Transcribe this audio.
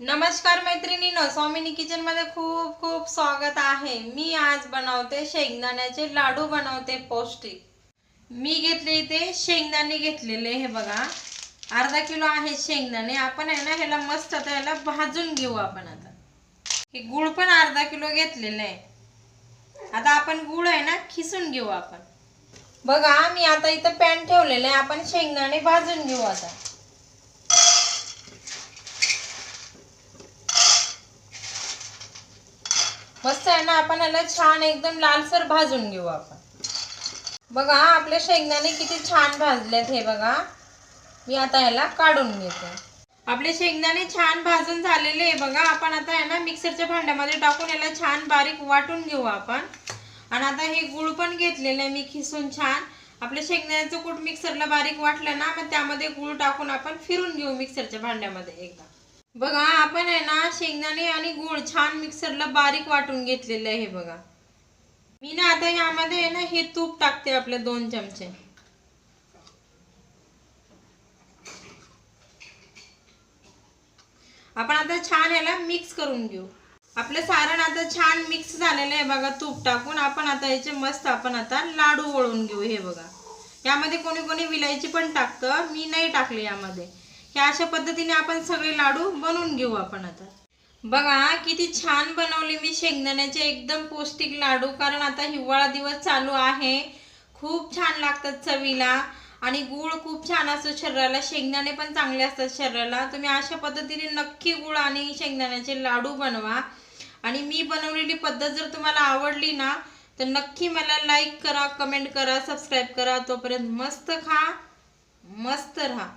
नमस्कार मैत्रिणीनं स्वामिनी किचनमध्ये खूप खूप स्वागत आहे. मी आज बनवते शेंगदाण्याचे लाडू बनवते पौष्टिक. मी घेतले इथे शेंगदाणे घेतलेले हे बघा. अर्धा किलो आहे शेंगदाणे. आपण आहे ना ह्याला मस्त आता ह्याला भाजून घेऊ आपण आता. हे गुळ पण अर्धा किलो घेतलेलं आहे. आता आपण गुळ आहे ना खिसून घेऊ आपण. बघा मी आता इथं पॅन ठेवलेलं आहे. आपण शेंगदाणे भाजून घेऊ आता. मस्त आहे ना आपण याला छान एकदम लालसर भाजून घेऊ आपण. बघा आपले शेंगदाणे किती छान भाजलेत हे बघा. मी आता ह्याला काढून घेते. आपले शेंगदाणे छान भाजून झालेले आहे बघा. आपण आता आहे ना मिक्सरच्या भांड्यामध्ये टाकून याला छान बारीक वाटून घेऊ आपण. आणि आता हे गुळ पण घेतलेलं आहे मी खिसून छान. आपल्या शेंगदाण्याचं कूट मिक्सरला बारीक वाटलं ना मग त्यामध्ये गुळ टाकून आपण फिरून घेऊ मिक्सरच्या भांड्यामध्ये एकदा. बघा आपण आहे ना शेंगदाणे आणि गुळ छान मिक्सरला बारीक वाटून घेतलेलं आहे हे बघा. मी ना आता यामध्ये आहे ना हे तूप टाकते आपले दोन चमचे. आपण आता छान याला मिक्स करून घेऊ. आपलं सारण आता छान मिक्स झालेलं आहे बघा तूप टाकून. आपण आता याचे मस्त आपण आता लाडू वळून घेऊ हे बघा. यामध्ये कोणी कोणी विलायची पण टाकतं मी नाही टाकले यामध्ये. हे अशा पद्धतीने आपण सगळे लाडू बनवून घेऊ आपण आता. बघा किती छान बनवले मी शेंगदाण्याचे एकदम पौष्टिक लाडू कारण आता हिवाळा दिवस चालू आहे. खूप छान लागतात चवीला आणि गूळ खूप छान असतो शरीराला. शेंगदाणे पण चांगले असतात शरीराला. तुम्ही अशा पद्धतीने नक्की गूळ आणि शेंगदाण्याचे लाडू बनवा. आणि मी बनवलेली पद्धत जर तुम्हाला आवडली ना तर नक्की मला लाईक करा कमेंट करा सबस्क्राईब करा. तोपर्यंत मस्त खा मस्त राहा.